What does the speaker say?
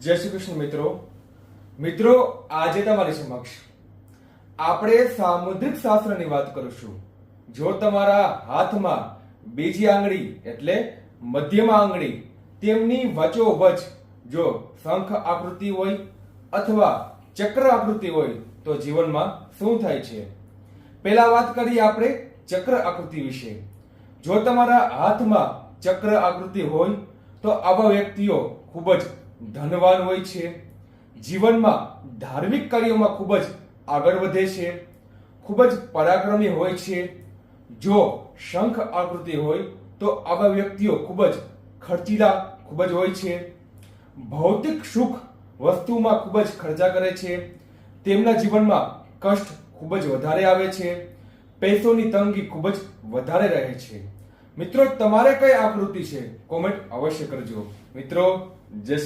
જય શ્રી કૃષ્ણ મિત્રો. મિત્રો, આજે તમારી સમક્ષ આપણે સામુદ્રિક શાસ્ત્રની વાત કરીશું. જો તમારા હાથમાં બીજી આંગળી એટલે મધ્યમ આંગળી તેમની વચોવચ જો શંખ આકૃતિ હોય અથવા ચક્ર આકૃતિ હોય, તો જીવનમાં શું થાય છે? પહેલા વાત કરીએ આપણે ચક્ર આકૃતિ વિશે. જો તમારા હાથમાં ચક્ર આકૃતિ હોય, તો આવા વ્યક્તિઓ ખૂબ જ ધનવાન હોય છે. જીવનમાં ધાર્મિક કાર્યોમાં ખૂબ જ આગળ વધે છે. ખૂબ જ પરાક્રમી હોય છે. જો શંખ આકૃતિ હોય તો આવા વ્યક્તિઓ ખૂબ જ ખર્ચીલા, ખૂબ જ હોય છે. ભૌતિક સુખ વસ્તુમાં ખૂબ જ ખર્ચા કરે છે. તેમના જીવનમાં કષ્ટ ખૂબ જ વધારે આવે છે. પૈસોની તંગી ખૂબ જ વધારે રહે છે. મિત્રો, તમારે કઈ આકૃતિ છે? કોમેન્ટ અવશ્ય કરજો. મિત્રો, જય